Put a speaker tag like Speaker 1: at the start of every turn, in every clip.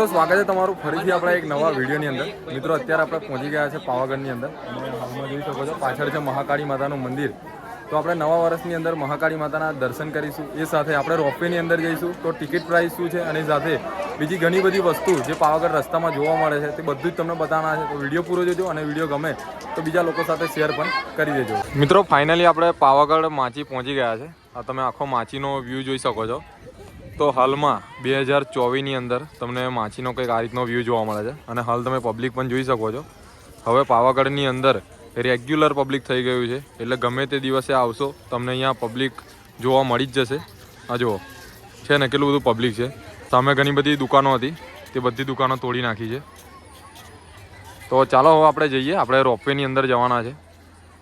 Speaker 1: મિત્રો, સ્વાગત છે તમારું ફરીથી આપણા એક નવા વિડીયોની અંદર. મિત્રો, અત્યારે આપણે પહોંચી ગયા છે પાવાગઢની અંદર. હાલમાં જોઈ શકો છો, પાછળ છે મહાકાળી માતાનું મંદિર. તો આપણે નવા વર્ષની અંદર મહાકાળી માતાના દર્શન કરીશું. એ સાથે આપણે રોપવેની અંદર જઈશું. તો ટિકિટ પ્રાઇસ શું છે અને સાથે બીજી ઘણી બધી વસ્તુ જે પાવાગઢ રસ્તામાં જોવા મળે છે, તે બધું જ તમને બતાવવાના છે. તો વીડિયો પૂરો જોજો અને વીડિયો ગમે તો બીજા લોકો સાથે શેર પણ કરી દેજો. મિત્રો ફાઇનલી આપણે પાવાગઢ, માચી પહોંચી ગયા છે. આ તમે આખો માચીનો વ્યૂ જોઈ શકો છો. તો હાલમાં બે હજાર ચોવીસની અંદર તમને માછીનો કંઈક આ રીતનો વ્યૂ જોવા મળે છે. અને હાલ તમે પબ્લિક પણ જોઈ શકો છો. હવે પાવાગઢની અંદર રેગ્યુલર પબ્લિક થઈ ગયું છે. એટલે ગમે તે દિવસે આવશો, તમને અહીંયા પબ્લિક જોવા મળી જ જશે. આ જુઓ, છે ને કેટલું બધું પબ્લિક છે. સામે ઘણી બધી દુકાનો હતી. તે બધી દુકાનો તોડી નાખી છે. તો ચાલો હવે આપણે જઈએ. આપણે રોપવેની અંદર જવાના છે.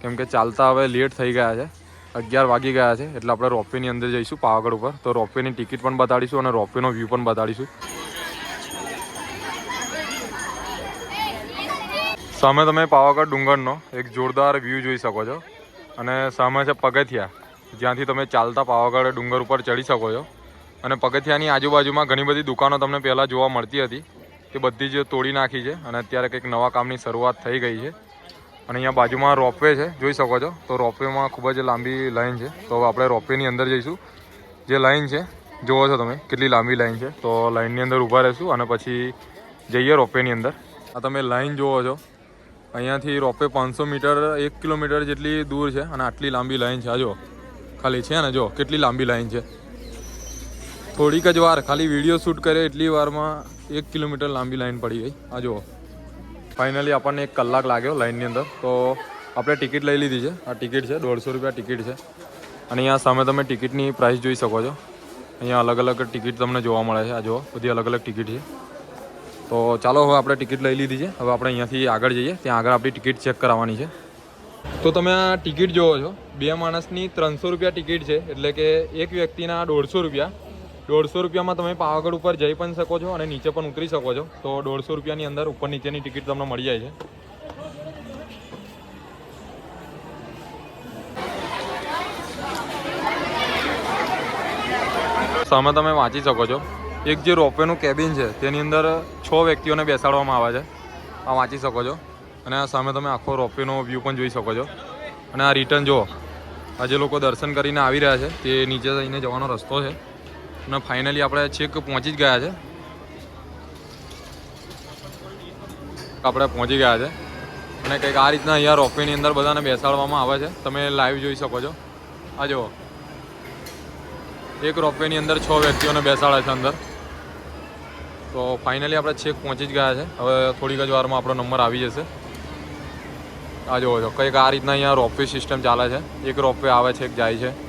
Speaker 1: કેમ કે ચાલતા હવે લેટ થઈ ગયા છે. અગિયાર વાગી ગયા છે, એટલે આપણે રોપવેની અંદર જઈશું પાવાગઢ ઉપર. તો રોપવેની ટિકિટ પણ બતાડીશું અને રોપવેનો વ્યૂ પણ બતાડીશું. સામે તમે પાવાગઢ ડુંગરનો એક જોરદાર વ્યૂ જોઈ શકો છો. અને સામે છે પગથિયા. જ્યાંથી તમે ચાલતા પાવાગઢ ડુંગર ઉપર ચડી શકો છો. અને પગથિયાની આજુબાજુમાં ઘણી બધી દુકાનો તમને પહેલાં જોવા મળતી હતી. તે બધી જ તોડી નાખી છે અને અત્યારે કંઈક નવા કામની શરૂઆત થઈ ગઈ છે. અને અહીંયા બાજુમાં રોપવે છે, જોઈ શકો છો. તો રોપવેમાં ખૂબ જ લાંબી લાઈન છે. તો આપણે રોપવેની અંદર જઈશું. જે લાઈન છે, જુઓ છો તમે, કેટલી લાંબી લાઈન છે. તો લાઈનની અંદર ઊભા રહીશું અને પછી જઈએ રોપવેની અંદર. આ તમે લાઈન જુઓ છો. અહીંયાથી રોપવે પાંચસો મીટર, એક કિલોમીટર જેટલી દૂર છે અને આટલી લાંબી લાઈન છે. આ જો ખાલી છે ને? જો કેટલી લાંબી લાઈન છે. થોડીક જ વાર, ખાલી વીડિયો શૂટ કરે એટલી વારમાં એક કિલોમીટર લાંબી લાઈન પડી ગઈ. આ જુઓ. ફાઇનલી આપણને એક કલાક લાગ્યો લાઇનની અંદર. તો આપણે ટિકિટ લઈ લીધી છે. આ ટિકિટ છે, દોઢસો રૂપિયા ટિકિટ છે. અને અહીંયા સામે તમે ટિકિટની પ્રાઇસ જોઈ શકો છો. અહીંયા અલગ અલગ ટિકિટ તમને જોવા મળે છે. આ જુઓ, બધી અલગ અલગ ટિકિટ છે. તો ચાલો, હવે આપણે ટિકિટ લઈ લીધી છે. હવે આપણે અહીંયાથી આગળ જઈએ. ત્યાં આગળ આપણી ટિકિટ ચેક કરાવવાની છે. તો તમે આ ટિકિટ જોવો છો. બે માણસની ત્રણસો રૂપિયા ટિકિટ છે. એટલે કે એક વ્યક્તિના દોઢસો રૂપિયા. દોઢસો રૂપિયામાં તમે પાવાગઢ ઉપર જઈ પણ શકો છો અને નીચે પણ ઉતરી શકો છો. તો દોઢસો રૂપિયાની અંદર ઉપર નીચેની ટિકિટ તમને મળી જાય છે. સામે તમે વાંચી શકો છો. એક જે રોપવેનું કેબિન છે, તેની અંદર છ વ્યક્તિઓને બેસાડવામાં આવે છે. આ વાંચી શકો છો. અને આ સામે તમે આખો રોપવેનો વ્યૂ પણ જોઈ શકો છો. અને આ રિટર્ન જુઓ. આ જે લોકો દર્શન કરીને આવી રહ્યા છે. તે નીચે જઈને જવાનો રસ્તો છે. અને ફાઇનલી આપણે છેક પહોંચી જ ગયા છે. આપણે પહોંચી ગયા છે. અને કંઈક આ રીતના અહીંયા રોપવેની અંદર બધાને બેસાડવામાં આવે છે. તમે લાઈવ જોઈ શકો છો. આ જુઓ. એક રોપવેની અંદર છ વ્યક્તિઓને બેસાડે છે અંદર. તો ફાઇનલી આપણે છેક પહોંચી જ ગયા છે. હવે થોડીક જ વારમાં આપણો નંબર આવી જશે. આ જુઓ છો કંઈક આ રીતના અહીંયા રોપવે સિસ્ટમ ચાલે છે. એક રોપવે આવે છે, એક જાય છે.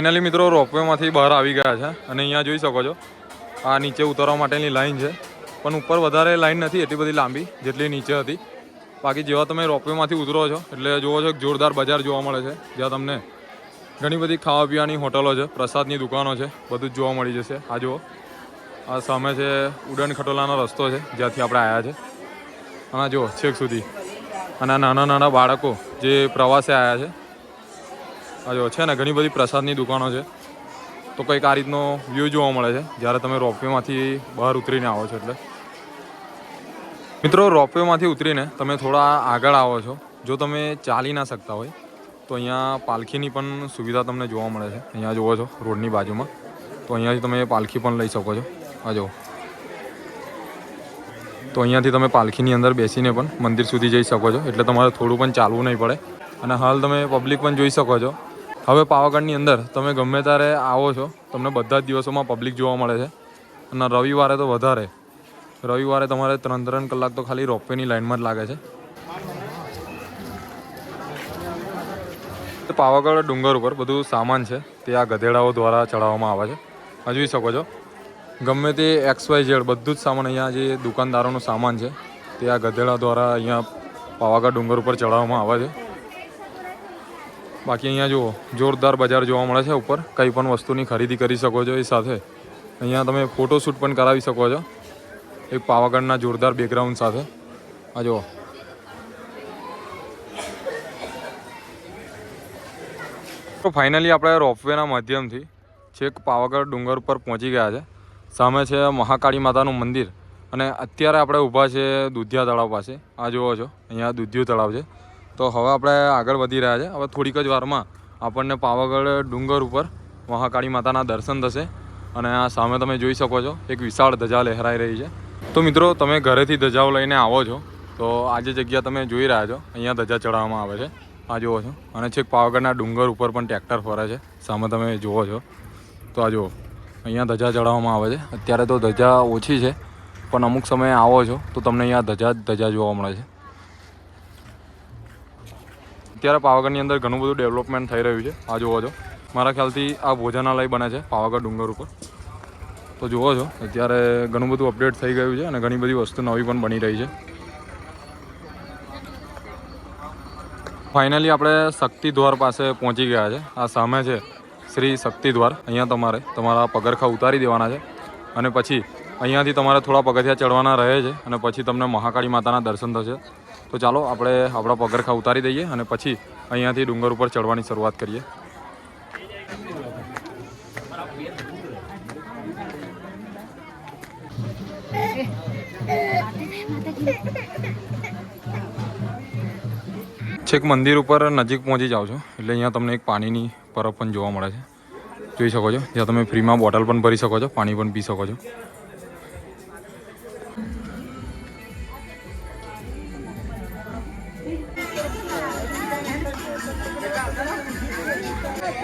Speaker 1: ફાઇનલી મિત્રો, રોપવેમાંથી બહાર આવી ગયા છે અને અહીંયા જોઈ શકો છો, આ નીચે ઉતરવા માટેની લાઈન છે. પણ ઉપર વધારે લાઈન નથી, એટલી બધી લાંબી જેટલી નીચે હતી. બાકી જેવા તમે રોપવેમાંથી ઉતરો છો, એટલે જુઓ છો જોરદાર બજાર જોવા મળે છે. જ્યાં તમને ઘણી બધી ખાવા પીવાની હોટલો છે, પ્રસાદની દુકાનો છે, બધું જ જોવા મળી જશે. આ જુઓ, આ સામે છે ઉડન ખટોલાનો રસ્તો છે, જ્યાંથી આપણે આવ્યા છે. અને જુઓ, છેક સુધી. અને નાના નાના બાળકો જે પ્રવાસે આવ્યા છે આ છે ને, ઘણી બધી પ્રસાદની દુકાનો છે. તો કંઈક આ રીતનો વ્યૂ જોવા મળે છે, જ્યારે તમે રોપવેમાંથી બહાર ઉતરીને આવો છો એટલે. મિત્રો, રોપવેમાંથી ઉતરીને તમે થોડા આગળ આવો છો. જો તમે ચાલી ના શકતા હોય, તો અહીંયા પાલખીની પણ સુવિધા તમને જોવા મળે છે. અહીંયા જુઓ છો, રોડની બાજુમાં. તો અહીંયાથી તમે પાલખી પણ લઈ શકો છો. આ જુઓ. તો અહીંયાથી તમે પાલખીની અંદર બેસીને પણ મંદિર સુધી જઈ શકો છો. એટલે તમારે થોડું પણ ચાલવું નહીં પડે. અને હાલ તમે પબ્લિક પણ જોઈ શકો છો. હવે પાવાગઢની અંદર તમે ગમે ત્યારે આવો છો, તમને બધા જ દિવસોમાં પબ્લિક જોવા મળે છે. અને રવિવારે તો વધારે. રવિવારે તમારે ત્રણ ત્રણ કલાક તો ખાલી રોપવેની લાઇનમાં જ લાગે છે. તો પાવાગઢ ડુંગર ઉપર બધું સામાન છે, તે આ ગધેડાઓ દ્વારા ચડાવવામાં આવે છે. હજવી શકો છો. ગમે તે એક્સ વાય ઝેડ બધું જ સામાન અહીંયા જે દુકાનદારોનું સામાન છે, તે આ ગધેડા દ્વારા અહીંયા પાવાગઢ ડુંગર ઉપર ચડાવવામાં આવે છે. બાકી અહીંયા જુઓ, જોરદાર બજાર જોવા મળે છે ઉપર. કંઈ પણ વસ્તુની ખરીદી કરી શકો છો એ સાથે. અહીંયા તમે ફોટોશૂટ પણ કરાવી શકો છો. એક પાવાગઢના જોરદાર બેકગ્રાઉન્ડ સાથે. આ જુઓ. તો ફાઇનલી આપણે રોપવેના માધ્યમથી છેક પાવાગઢ ડુંગર પર પહોંચી ગયા છે. સામે છે મહાકાળી માતાનું મંદિર અને અત્યારે આપણે ઊભા છે દુધિયા તળાવ પાસે. આ જુઓ છો, અહીંયા દુધિયું તળાવ છે. તો હવે આપણે આગળ વધી રહ્યા છે. હવે થોડીક જ વારમાં આપણને પાવાગઢ ડુંગર ઉપર મહાકાળી માતાના દર્શન થશે અને આ સામે તમે જોઈ શકો છો, એક વિશાળ ધજા લહેરાઈ રહી છે. તો મિત્રો, તમે ઘરેથી ધજાઓ લઈને આવો છો, તો આ જે જગ્યા તમે જોઈ રહ્યા છો, અહીંયા ધજા ચડાવવામાં આવે છે. આ જુઓ છો, અને છેક પાવાગઢના ડુંગર ઉપર પણ ટ્રેક્ટર ફરે છે. સામે તમે જુઓ છો, તો આ જુઓ, અહીંયા ધજા ચડાવવામાં આવે છે. અત્યારે તો ધજા ઓછી છે, પણ અમુક સમયે આવો છો, તો તમને અહીંયા ધજા ધજા જોવા મળે છે. અત્યારે પાવાગઢની અંદર ઘણું બધું ડેવલપમેન્ટ થઈ રહ્યું છે. આ જુઓ છો. મારા ખ્યાલથી આ ભોજનાલય બને છે પાવાગઢ ડુંગર ઉપર. તો જુઓ છો, અત્યારે ઘણું બધું અપડેટ થઈ ગયું છે અને ઘણી બધી વસ્તુ નવી પણ બની રહી છે. ફાઇનલી આપણે શક્તિ દ્વાર પાસે પહોંચી ગયા છે. આ સામે છે શ્રી શક્તિ દ્વાર અહીંયા તમારે તમારા પગરખા ઉતારી દેવાના છે અને પછી અહીંયાથી તમારે થોડા પગથિયા ચડવાના રહે છે અને પછી તમને મહાકાળી માતાના દર્શન થશે. તો ચાલો આપણે આપણા પગરખા ઉતારી દઈએ અને પછી અહીંયાથી ડુંગર ઉપર ચડવાની શરૂઆત કરીએ. છેક મંદિર ઉપર નજીક પહોંચી જાઓ છો, એટલે અહીંયા તમને એક પાણીની પરબ પણ જોવા મળે છે. જોઈ શકો છો, જ્યાં તમે ફ્રીમાં બોટલ પણ ભરી શકો છો, પાણી પણ પી શકો છો.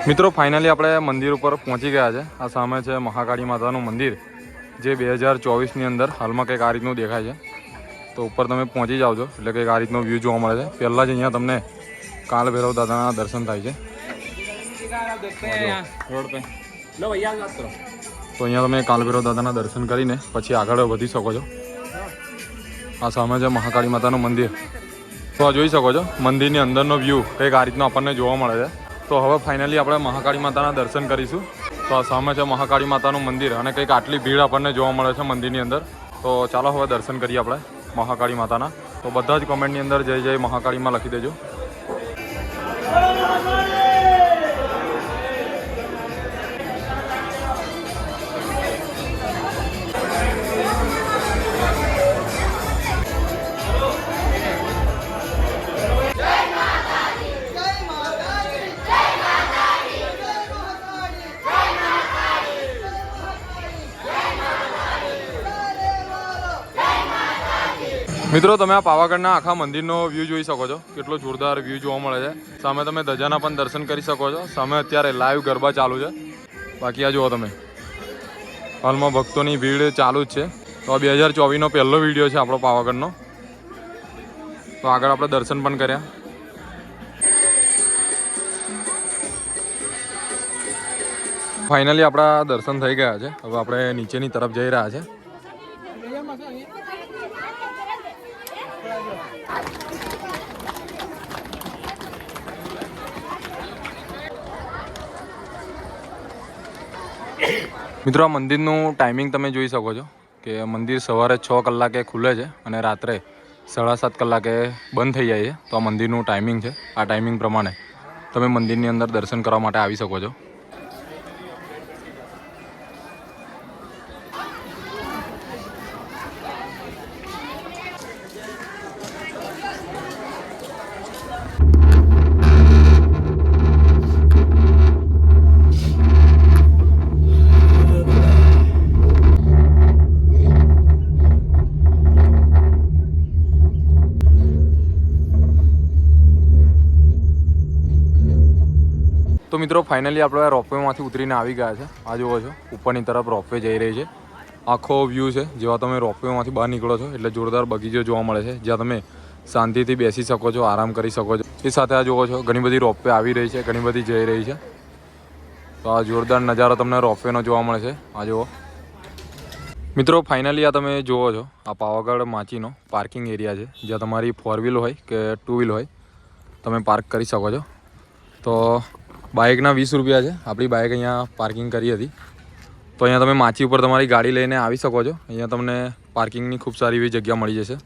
Speaker 1: મિત્રો ફાઇનલી આપણે મંદિર ઉપર પહોંચી ગયા છે. આ સામે છે મહાકાળી માતાનું મંદિર જે બે હજાર ચોવીસની અંદર હાલમાં કંઈક આ રીતનું દેખાય છે. તો ઉપર તમે પહોંચી જાઓ છો એટલે કંઈક આ રીતનો વ્યૂ જોવા મળે છે. પહેલાં જ અહીંયા તમને કાલ ભૈરવ દાદાના દર્શન થાય છે. તો અહીંયા તમે કાલ ભૈરવ દાદાના દર્શન કરીને પછી આગળ વધી શકો છો. આ સામે છે મહાકાળી માતાનું મંદિર. તો આ જોઈ શકો છો મંદિરની અંદરનો વ્યૂ કંઈક આ રીતનો આપણને જોવા મળે છે. તો હવે ફાઇનલી આપણે મહાકાળી માતાના દર્શન કરીશું. તો આ સામે છે મહાકાળી માતાનું મંદિર અને કંઈક આટલી ભીડ આપણને જોવા મળે છે મંદિરની અંદર. તો ચાલો હવે દર્શન કરીએ આપણે મહાકાળી માતાના. તો બધા જ કોમેન્ટની અંદર જય જય મહાકાળીમાં લખી દેજો. મિત્રો, તમે આ પાવાગઢના આખા મંદિરનો વ્યૂ જોઈ શકો છો. કેટલો જોરદાર વ્યૂ જોવા મળે છે. સામે તમે ધજાના પણ દર્શન કરી શકો છો. સામે અત્યારે લાઈવ ગરબા ચાલુ છે. બાકી આ જુઓ તમે. હાલમાં ભક્તોની ભીડ ચાલુ જ છે. તો આ બે હજાર ચોવીસનો પહેલો વીડિયો છે આપણો પાવાગઢનો. તો આગળ આપણે દર્શન પણ કર્યા. ફાઇનલી આપણા દર્શન થઈ ગયા છે. હવે આપણે નીચેની તરફ જઈ રહ્યા છે. મિત્રો, આ મંદિરનું ટાઈમિંગ તમે જોઈ શકો છો કે મંદિર સવારે છ કલાકે ખુલે છે અને રાત્રે સાડા સાત કલાકે બંધ થઈ જાય છે. તો આ મંદિરનું ટાઈમિંગ છે. આ ટાઈમિંગ પ્રમાણે તમે મંદિરની અંદર દર્શન કરવા માટે આવી શકો છો. તો મિત્રો ફાઇનલી આપણે રોપવેમાંથી ઉતરીને આવી ગયા છે. આ જુઓ છો, ઉપરની તરફ રોપવે જઈ રહી છે. આખો વ્યૂ છે, જેવા તમે રોપવેમાંથી બહાર નીકળો છો, એટલે જોરદાર બગીચો જોવા મળે છે, જ્યાં તમે શાંતિથી બેસી શકો છો, આરામ કરી શકો છો. એ સાથે આ જુઓ છો, ઘણી બધી રોપવે આવી રહી છે, ઘણી બધી જઈ રહી છે. તો આ જોરદાર નજારો તમને રોપવેનો જોવા મળે છે. આ જુઓ. મિત્રો ફાઇનલી આ તમે જુઓ છો, આ પાવાગઢ માચીનો પાર્કિંગ એરિયા છે, જ્યાં તમારી ફોર વ્હીલ હોય કે ટુ વ્હીલ હોય, તમે પાર્ક કરી શકો છો. તો બાઇકના વીસ રૂપિયા છે. આપણી બાઇક અહીંયા પાર્કિંગ કરી હતી. તો અહીંયા તમે માચી ઉપર તમારી ગાડી લઈને આવી શકો છો. અહીંયા તમને પાર્કિંગની ખૂબ સારી એવી જગ્યા મળી જશે.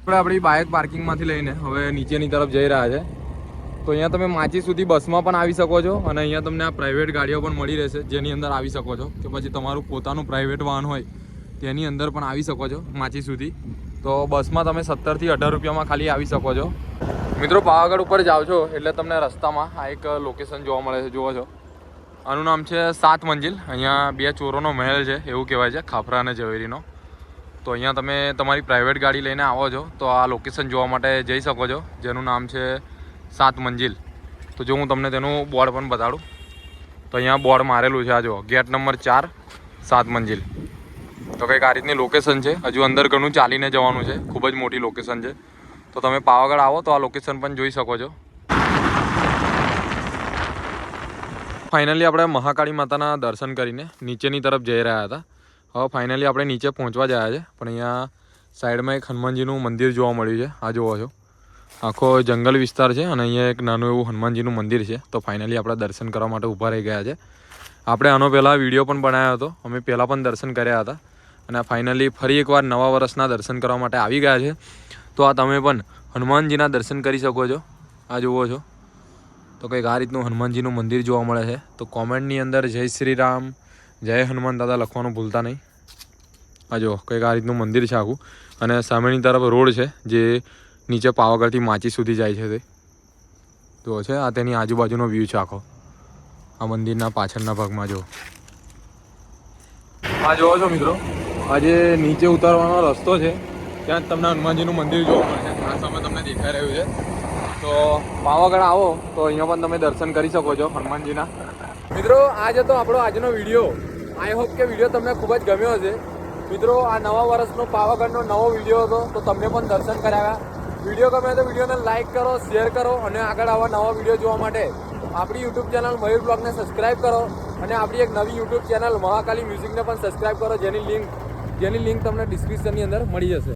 Speaker 1: આપણે આપણી બાઇક પાર્કિંગમાંથી લઈને હવે નીચેની તરફ જઈ રહ્યા છે. તો અહીંયા તમે માચી સુધી બસમાં પણ આવી શકો છો અને અહીંયા તમને આ પ્રાઇવેટ ગાડીઓ પણ મળી રહેશે, જેની અંદર આવી શકો છો. કે પછી તમારું પોતાનું પ્રાઇવેટ વાહન હોય, તેની અંદર પણ આવી શકો છો માચી સુધી. તો બસમાં તમે સત્તરથી અઢાર રૂપિયામાં ખાલી આવી શકો છો. મિત્રો, પાવાગઢ ઉપર જાઓ છો એટલે તમને રસ્તામાં આ એક લોકેશન જોવા મળે છે. જુઓ છો. આનું નામ છે સાત મંજિલ. અહીંયા બે ચોરોનો મહેલ છે, એવું કહેવાય છે ખાફરા અને ઝવેરીનો. તો અહીંયા તમે તમારી પ્રાઇવેટ ગાડી લઈને આવો છો, તો આ લોકેશન જોવા માટે જઈ શકો છો, જેનું નામ છે સાત મંજિલ. તો જો હું તમને તેનું બોર્ડ પણ બતાડું. તો અહીંયા બોર્ડ મારેલું છે, આ જો ગેટ નંબર ચાર, સાત મંજિલ. તો કંઈક આ રીતની લોકેશન છે. હજુ અંદર ઘણું ચાલીને જવાનું છે, ખૂબ જ મોટી લોકેશન છે. તો તમે પાવાગઢ આવો તો આ લોકેશન પણ જોઈ શકો છો. ફાઇનલી આપણે મહાકાળી માતાના દર્શન કરીને નીચેની તરફ જઈ રહ્યા હતા. હવે ફાઇનલી આપણે નીચે પહોંચવા જયા છે, પણ અહીંયા સાઈડમાં એક હનુમાનજીનું મંદિર જોવા મળ્યું છે. આ જોવો છો. આખો જંગલ વિસ્તાર છે અને અહીંયા એક નાનું એવું હનુમાનજીનું મંદિર છે. તો ફાઇનલી આપણે દર્શન કરવા માટે ઊભા રહી ગયા છે. આપણે આનો પહેલાં વીડિયો પણ બનાવ્યો હતો. અમે પહેલાં પણ દર્શન કર્યા હતા. અને ફાઇનલી ફરી એકવાર નવા વર્ષના દર્શન કરવા માટે આવી ગયા છે. તો આ તમે પણ હનુમાનજીના દર્શન કરી શકો છો. આ જુઓ છો. તો કંઈક આ રીતનું હનુમાનજીનું મંદિર જોવા મળે છે. તો કોમેન્ટની અંદર જય શ્રી રામ, જય હનુમાન દાદા લખવાનું ભૂલતા નહીં. આ જુઓ, કંઈક આ રીતનું મંદિર છે આખું. અને સામેની તરફ રોડ છે, જે નીચે પાવાગઢથી માચી સુધી જાય છે તે. જુઓ છે, આ તેની આજુબાજુનો વ્યૂ છે આખો. આ મંદિરના પાછળના ભાગમાં જુઓ. આ જોવો છો મિત્રો આજે નીચે ઉતારવાનો રસ્તો છે ત્યાં જ તમને હનુમાનજીનું મંદિર જોવા મળે છે. આ સામે તમને દેખાઈ રહ્યું છે. તો પાવાગઢ આવો, તો અહીંયા પણ તમે દર્શન કરી શકો છો હનુમાનજીના. મિત્રો આ જ હતો આપણો આજનો વીડિયો. આઈ હોપ કે વીડિયો તમને ખૂબ જ ગમ્યો હશે. મિત્રો, આ નવા વર્ષનો પાવાગઢનો નવો વીડિયો હતો, તો તમને પણ દર્શન કરાવ્યા. વીડિયો ગમે તો વિડીયોને લાઇક કરો શેર કરો અને આગળ આવા નવા વીડિયો જોવા માટે આપણી યુટ્યુબ ચેનલ મયુર બ્લોગને સબસ્ક્રાઇબ કરો અને આપણી એક નવી યુટ્યુબ ચેનલ મહાકાલી મ્યુઝિકને પણ સબસ્ક્રાઇબ કરો. જેની લિંક જેની લિંક તમને ડિસ્ક્રિપ્શનની અંદર મળી જશે.